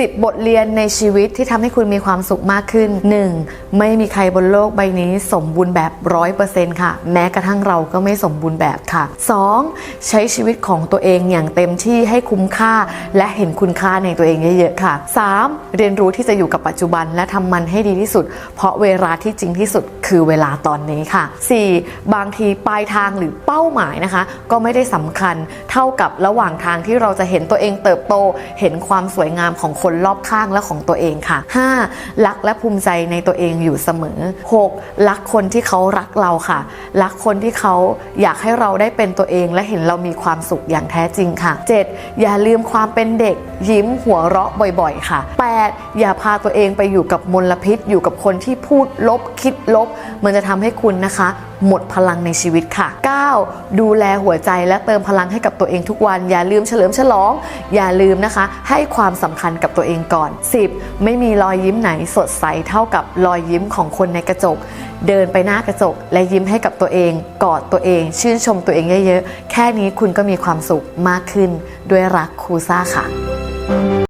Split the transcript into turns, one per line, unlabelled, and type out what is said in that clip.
10 บทเรียนในชีวิตที่ทำให้คุณมีความสุขมากขึ้น 1. ไม่มีใครบนโลกใบนี้สมบูรณ์แบบ 100%ค่ะ แม้กระทั่งเราก็ไม่สมบูรณ์แบบค่ะ 2. ใช้ชีวิตของตัวเองอย่างเต็มที่ให้คุ้มค่า และเห็นคุณค่าในตัวเองเยอะๆค่ะ 3. เรียนรู้ที่จะอยู่กับปัจจุบันและทำมันให้ดีที่สุด เพราะเวลาที่จริงที่สุดคือเวลาตอนนี้ค่ะ 4. บางทีปลายทางหรือเป้าหมายนะคะ ก็ไม่ได้สำคัญเท่ากับระหว่างทางที่เราจะเห็นตัวเองเติบโต เห็นความสวยงามของคนรอบข้างและของตัวเองค่ะ 5. รักและภูมิใจในตัวเองอยู่เสมอ 6. รักคนที่เขารักเราค่ะ รักคนที่เขาอยากให้เราได้เป็นตัวเองและเห็นเรามีความสุขอย่างแท้จริงค่ะ 7. อย่าลืมความเป็นเด็ก ยิ้มหัวเราะบ่อยๆ ค่ะ 8. อย่าพาตัวเองไปอยู่กับมลพิษ อยู่กับคนที่พูดลบคิดลบ มันจะทำให้คุณนะคะหมดพลังในชีวิตค่ะ 9. ดูแลหัวใจและเติมพลังให้กับตัวเองทุกวัน อย่าลืมเฉลิมฉลอง อย่าลืมนะคะ ให้ความสำคัญกับกับตัวเองก่อน 10. ไม่มีรอยยิ้มไหนสดใสเท่ากับรอยยิ้มของคนในกระจก เดินไปหน้ากระจก และยิ้มให้กับตัวเอง กอดตัวเอง ชื่นชมตัวเองเยอะๆ แค่นี้คุณก็มีความสุขมากขึ้น ด้วยรักครูซ่าค่ะ